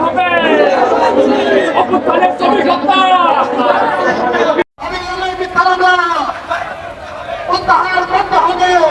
হবে তাহার করতে হবে।